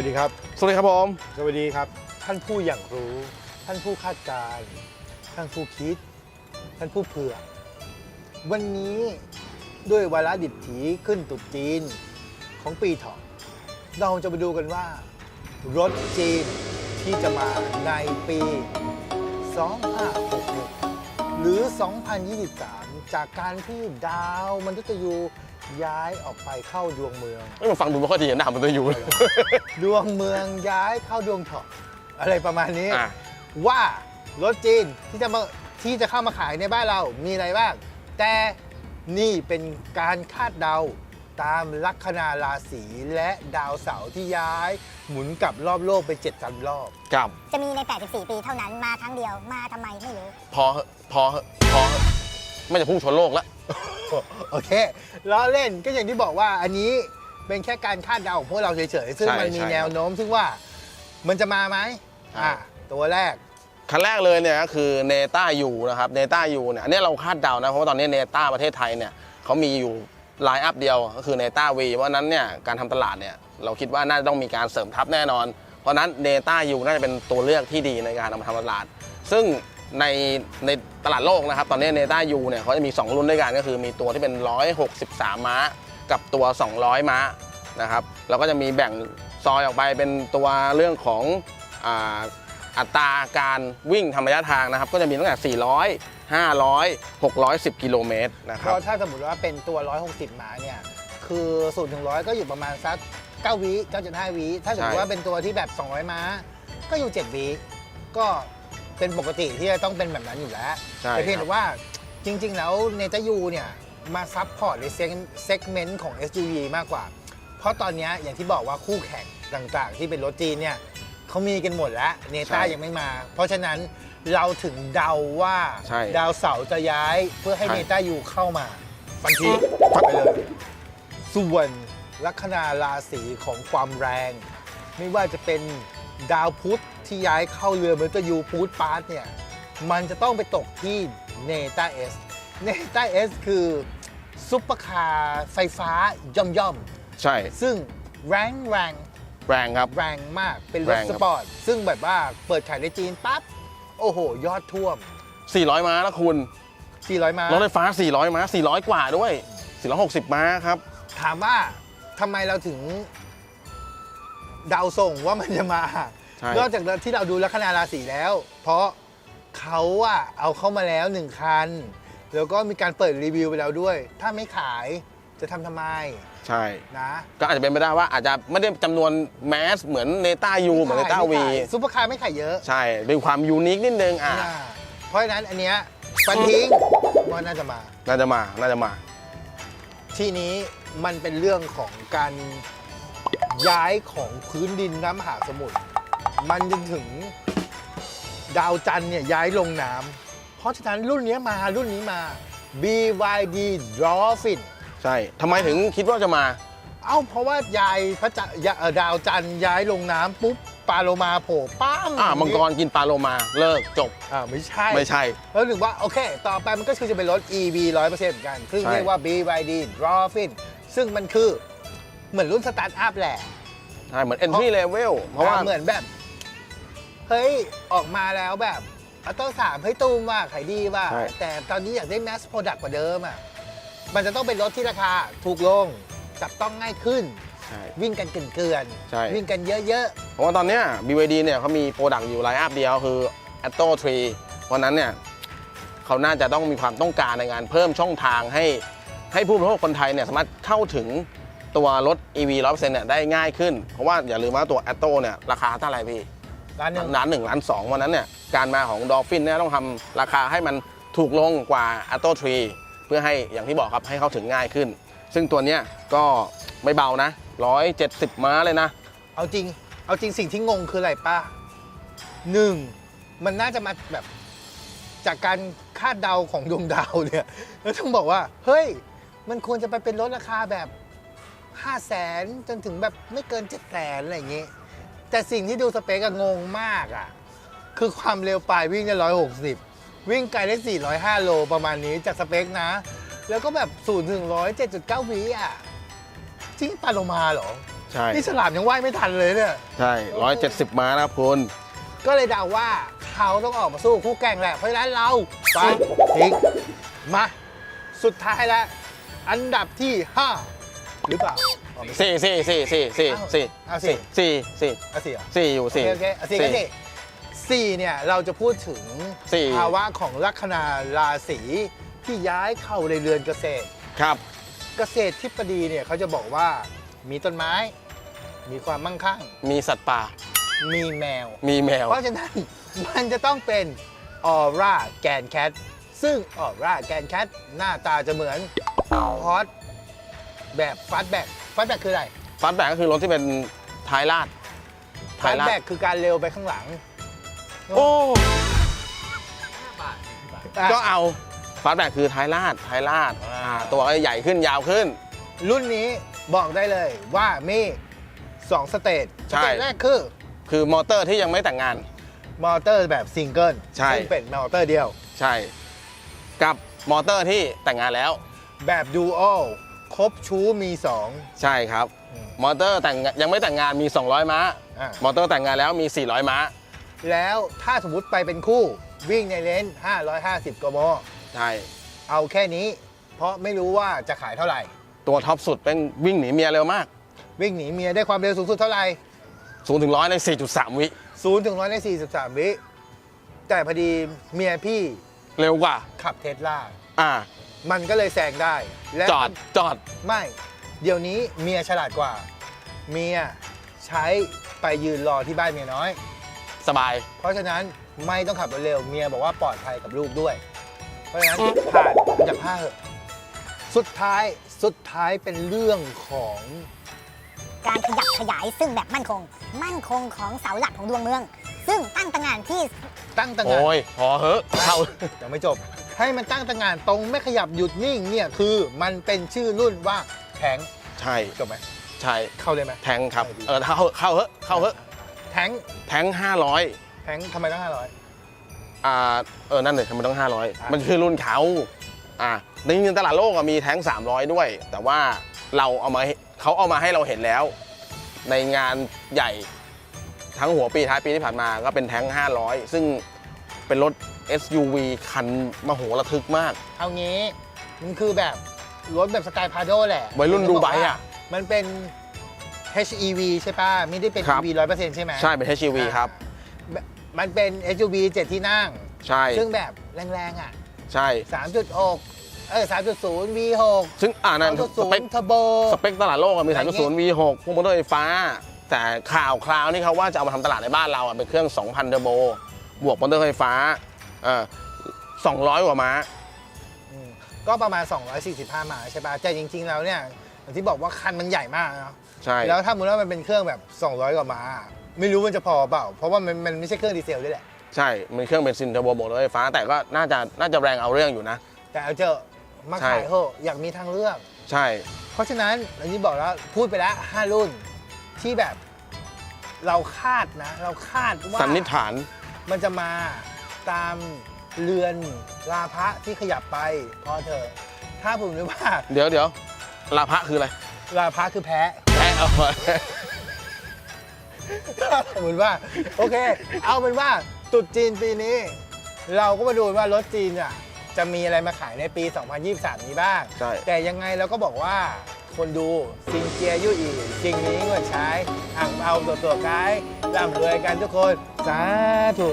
สวัสดีครับ สวัสดีครับผม สวัสดีครับ ท่านผู้อย่างรู้ ท่านผู้คาดการณ์ท่านผู้คิด ท่านผู้เผื่อ วันนี้ด้วยวาระดิบถีขึ้นตรุษจีนของปีเถาะเราจะมาดูกันว่า รถจีนที่จะมาในปี 2566หรือ 2023 จากการที่ดาวมนุษย์ยู ย้ายออกไปเข้าดวงเมือง ไม่มาฟังดูไม่ค่อยดีนะมันตัวอยู่เลย ดวงเมืองย้ายเข้าดวงเถาะอะไรประมาณนี้ อะ ว่ารถจีนที่จะมาที่จะเข้ามาขายในบ้านเรามีอะไรบ้าง แต่นี่เป็นการคาดเดาตามลัคนาราศีและดาวเสาร์ที่ย้าย หมุนกลับรอบโลกไป7จ็ดพันรอบกับ จะมีใน 84 ปีเท่านั้นมาครั้งเดียวมาทำไมไม่รู้ พอเหอะพอเหอะพอเหอะไม่จะพุ่งชนโลกแล้ว โอเคล้อเล่นก็อย่างที่บอกว่าอันนี้เป็นแค่การคาดเดาของพวกเราเฉยๆ ซึ่งใช่มันมีใช่ แนวโน้มซึ่งว่ามันจะมาไหมใช่อะตัวแรก คันแรกเลยเนี่ยก็คือเนต้ายูนะครับเนต้ายูเนี่ยอันนี้เราคาดเดานะเพราะว่าตอนนี้เนต้าประเทศไทยเนี่ยเขามีอยู่ไลน์อัพเดียวก็คือเนต้าวีเพราะฉะนั้นเนี่ยการทำตลาดเนี่ยเราคิดว่าน่าจะต้องมีการเสริมทัพแน่นอน เพราะฉะนั้นเนต้ายูน่าจะเป็นตัวเลือกที่ดีในการเอามาทำตลาด ซึ่ง ในในตลาดโลกนะครับ ตอนนี้เนต้ายูเนี่ยเขาจะมี 2 รุ่นด้วยกันก็คือมีตัวที่เป็น 163 ม้า กับตัว 200 ม้านะครับแล้วก็จะมีแบ่งซอยออกไปเป็นตัวเรื่องของอ,อัตราการวิ่งทำระยะทางนะครับ ก็จะมีตั้งแต่ 400 500 610 กิโลเมตรนะครับราะถ้าสมมติว่าเป็นตัว 160 ม้าเนี่ย คือ0ูนย์ถึงร้อยก็อยู่ประมาณสัก 9 วิ9.5 วิถ้าสมมติว่าเป็นตัวที่แบบ 200 ม้า ก็อยู่ 7 วิก็ เป็นปกติที่จะต้องเป็นแบบนั้นอยู่แล้ว ใช่แต่เพียงครัแต่บว่าจริง ๆ แล้วเนต้ายูเนี่ย มาซับพอร์ตในเซกเมนต์ของ SUV มากกว่า เพราะตอนเนี้ยอย่างที่บอกว่าคู่แข่งต่างๆ ที่เป็นรถจีนเนี่ยเขามีกันหมดแล้วเนต้ายังไม่มา เพราะฉะนั้นเราถึงเดาว่าใช่ดาวเสาร์จะย้ายเพื่อให้ใช่ เนต้ายูเข้ามาฟันทีไปเลย ส่วนลัคนาราศีของความแรง ไม่ว่าจะเป็น ดาวพุธที่ย้ายเข้าเรือเมอร์ตยูพุธปาร์ตเนี่ย มันจะต้องไปตกที่เนต้าเอสเนต้าเอสคือซุปเปอร์คาร์ไฟฟ้าย่อมย่อมใช่ ๆ ซึ่งแรงแรงแรงครับ แรงมากเป็นรแรถงสครับ ปอร์ต ซึ่งแบบว่าเปิดขายในจีนปั๊บ โอ้โห ยอดท่วม 400 ม้าแล้วคุณ 400ม้ารถไฟฟ้า 400 ม้า 400 กว่าด้วย 460 ม้าครับ ถามว่าทำไมเราถึง เดาส่งว่ามันจะมา ใช่ นอกจากที่เราดูลัคนาราศีแล้ว เพราะเขาอะเอาเข้ามาแล้วหนึ่งคัน แล้วก็มีการเปิดรีวิวไปแล้วด้วย ถ้าไม่ขายจะทำทำไมใช่ นะ ก็อาจจะเป็นไปได้ว่าอาจจะไม่ได้จำนวนแมสเหมือนเนต้ายูเหมือนเนต้าไม่วีขายซุปเปอร์คาร์ไม่ขายเยอะใช่เป็นความยูนิคนิดนึงอะนะเพราะฉะนั้นอันเนี้ยฟันทิ้งว่าน่าจะมา น่าจะมาน่าจะมา ที่นี้มันเป็นเรื่องของการ ย้ายของพื้นดินน้ำมหาสมุทรมันจนถึงดาวจันทร์เนี่ยย้ายลงน้ำเพราะฉะนั้นรุ่นเนี้ยมารุ่นนี้มา BYD Dolphin ใช่ทำไมถึงคิดว่าจะมา เอ้าเพราะว่ายายพระจันทร์ยาเอ่อดาวจันทร์ย้ายลงน้ำปุ๊บปลาโลมาโผล่ปั้งอ่ามังกรกินปลาโลมาเลิกจบ อ่าไม่ใช่ ไม่ใช่ แล้วถึงว่าโอเค ต่อไปมันก็คือจะเป็นรถ EV 100%เหมือนกัน ซึ่งใช่ เรียกว่า BYD Dolphin ซึ่งมันคือ เหมือนรุ่นสตาร์ทอัพแหละ ใช่เหมือน entry level เพราะว่า เหมือนแบบ เฮ้ย ออกมาแล้วแบบอัตโต้สามเฮ้ยตูมว่าขายดีว่าใช่ แต่ตอนนี้อยากได้ mass product กว่าเดิมอะ มันจะต้องเป็นรถที่ราคาถูกลง จับต้องง่ายขึ้น ใช่ วิ่งกันเกลื่อนใช่ ๆวิ่งกันเยอะ เพราะว่าตอนเนี้ย BYD เนี่ยเขามีโปรดักต์อยู่ไลน์อัพเดียวคือ Atto 3เพราะฉะนั้นเนี่ยเขาน่าจะต้องมีความต้องการในการเพิ่มช่องทางให้ให้ผู้บริโภคคนไทยเนี่ยสามารถเข้าถึง ตัวรถ EV 100%เนี่ยได้ง่ายขึ้น เพราะว่าอย่าลืมว่าตัว Atto เนี่ยราคาเท่าไหร่พี่ๆร้านหนึ่งล้านหนึ่งล้านสองวันนั้นเนี่ยการมาของ Dolphin เนี่ยต้องทำราคาให้มันถูกลงกว่า Atto 3เพื่อให้อย่างที่บอกครับให้เข้าถึงง่ายขึ้น ซึ่งตัวเนี้ยก็ไม่เบานะ 170 ม้าเลยนะ เอาจริง เอาจริงสิ่งที่งงคืออะไรป้าหนึ่งมันน่าจะมาแบบจากการคาดเดาของดวงดาวเนี่ยแล้วต้องบอกว่า เฮ้ย มันควรจะไปเป็นรถราคาแบบ 5 0 0แสนจนถึงแบบไม่เกิน7 0 0แสนอะไรอย่างงี้แต่สิ่งที่ดูสเปกอะงงมากอะคือความเร็วปลายวิ่งได้ร้อยหกสิบวิ่งไกลได้ 405 โลประมาณนี้จากสเปคนะ แล้วก็แบบ0ถึง107.9วิอะจริงปาโลมาเหรอ ใช่นี่ฉลามยังว่ายไม่ทันเลยเนี่ย ใช่ร้อยเจ็ดสิบม้านะครับคุณ ก็เลยเดาว่าเขาต้องออกมาสู้คู่แข่งแหละ เพราะฉะนั้นเราไปทิ้งมา สุดท้ายแล้ว อันดับที่ 5 หรือเปล่าอ๋อไม่ใช่ สี่สี่สี่สี่สี่สี่เอาสี่สี่สี่อะสี่เหรอสี่อยู่โอเคสี่โอเคอะสี่ก็สี่สี่เนี่ยเราจะพูดถึงสี่ ภาวะของลัคนาราศีที่ย้ายเข้าในเรือนเกษตร ครับ เกษตรทฤษฎีเนี่ยเขาจะบอกว่ามีต้นไม้ มีความมั่งคั่ง มีสัตว์ป่า มีแมว มีแมว เพราะฉะนั้น มันจะต้องเป็นออร่าแกนแคทซึ่งออร่าแกนแคทหน้าตาจะเหมือนฮอต แบบฟัสแบ็กฟัสแบ็กคืออะไรฟัสแบ็กก็คือรถที่เป็นท้ายลาดฟัท้ายสลาดแบ็กคือการเร็วไปข้างหลังโอ้อะก็เอาฟัสแบ็กคือท้ายลาดท้ายลาดอ่าอ่าตัวก็ใหญ่ขึ้นยาวขึ้น รุ่นนี้บอกได้เลยว่ามี2สเตจสใช่ เตจแรกคือคือมอเตอร์ที่ยังไม่แต่งงาน มอเตอร์แบบซิงเกิลใช่ ซึ่งเป็นมอเตอร์เดียว ใช่ กับมอเตอร์ที่แต่งงานแล้ว แบบดูโอค รบชู้มี2ใช่ครับมอเตอร์แต่งยังไม่แต่งงานมี 200 ม้า อะมอเตอร์แต่งงานแล้วมี 400 ม้า แล้วถ้าสมมติไปเป็นคู่วิ่งในเลนส์550กมใช่ เอาแค่นี้ เพราะไม่รู้ว่าจะขายเท่าไหร่ ตัวท็อปสุดเป็นวิ่งหนีเมียเร็วมาก วิ่งหนีเมียได้ความเร็วสูงสุดเท่าไหร่0ูถึงร้อยใน 4.3 วิ 0ถึง100ใน43 วิแต่พอดีเมียพี่เร็วกว่า ขับเทสลาอ่า มันก็เลยแซงได้และจอดจอดไม่ เดี๋ยวนี้เมียฉลาดกว่า เมียใช้ไปยืนรอที่บ้านเมียน้อย สบาย เพราะฉะนั้นไม่ต้องขับรถเร็วเมียบอกว่าปลอดภัยกับลูกด้วย เพราะฉะนั้นผ่านอันดับห้าเหอะสุดท้ายสุดท้ายเป็นเรื่องของ การขยับขยายซึ่งแบบมั่นคง มั่นคงของเสาหลักของดวงเมือง ซึ่งตั้งตระหง่านที่ตั้งตระหงานโอ้ยพอเหอะเข้ายังไม่จบ ให้มันตั้งตระหงานตรงไม่ขยับหยุดนิ่งเนี่ยคือมันเป็นชื่อรุ่นว่าแทงใช่จบไหมใช่เข้าเลยไหมแทงครับเออเข้าเข้าเหอะเข้าเหอะแทงแทง500แทงทำไมต้องห้าร้อยอ่าเออนั่นเลยทำไมต้อง500มันคือรุ่นเขาอ่าในจริงๆตลาดโลกอะมีแท้ง300ด้วย แต่ว่าเราเอามาให้เขาเอามาให้เราเห็นแล้ว ในงานใหญ่ทั้งหัวปีท้ายปีที่ผ่านมาก็เป็นแท้ง 500 ซึ่งเป็นรถ SUV คันมโหระทึกมาก เอางี้มันคือแบบรถแบบสกายพาโดแหละวัยรุ่นดูไบอะมันเป็น HEV ใช่ป่ะ ไม่ได้เป็น ครับ EV ร้อยเปอร์เซ็นต์ใช่ไหมใช่เป็น HUV ครับ มันเป็น SUV 7ที่นั่ง ใช่ซึ่งแบบแรงๆ อะ ใช่ 3.6 เออ3.0 V6 ซึ่งอ่านั่นสเปค3.0 Turbo สเปคตลาดโลกอะมี อะไรเงี้ย 3.0 V6 พวกมอเตอร์ไฟฟ้า แต่ข่าวคราวนี่เขาว่าจะเอามาทำตลาดในบ้านเราอะเป็นเครื่อง 2,000เทอร์โบ บวกมอเตอร์ไฟฟ้า เอ่อ200กว่าม้า อืมก็ประมาณ 245ม้าใช่ป่ะแต่จริง ๆ แล้วเนี่ยอย่างที่บอกว่าคันมันใหญ่มากเนาะใช่ แล้วถ้ามูลว่ามันเป็นเครื่องแบบ 200 กว่าม้าไม่รู้มันจะพอเปล่า เพราะว่ามันมันไม่ใช่เครื่องดีเซลด้วยแหละ ใช่ มันเครื่องเบนซินเทอร์โบบวกรถไฟฟ้า แต่ก็น่าจะน่าจะแรงเอาเรื่องอยู่นะ แต่เอาเจอะมาใช่ ขายเหอะอยากมีทางเลือก ใช่ เพราะฉะนั้นอย่างที่บอกแล้วพูดไปแล้ว5รุ่นที่แบบเราคาดนะ เราคาดว่าสันนิษฐานมันจะมา ตามเรือนลาพระที่ขยับไป พอเถอะถ้าผมรู้ว่าเดี๋ยวเดี๋ยวลาพะคืออะไร ลาพระคือแพ้ แพ้เอาถ้าสมมติว่า โอเค เอาเป็นว่าตรุดจีนปีนี้ เราก็มาดูว่ารถจีนอะจะมีอะไรมาขายในปี 2023 นี้บ้าง ใช่ แต่ยังไงเราก็บอกว่าคนดูซิงเจียยู่อีสิ่งนี้เงินใช้อ่างเอาตัวตัวกายร่ำรวยกันทุกคน สาธุ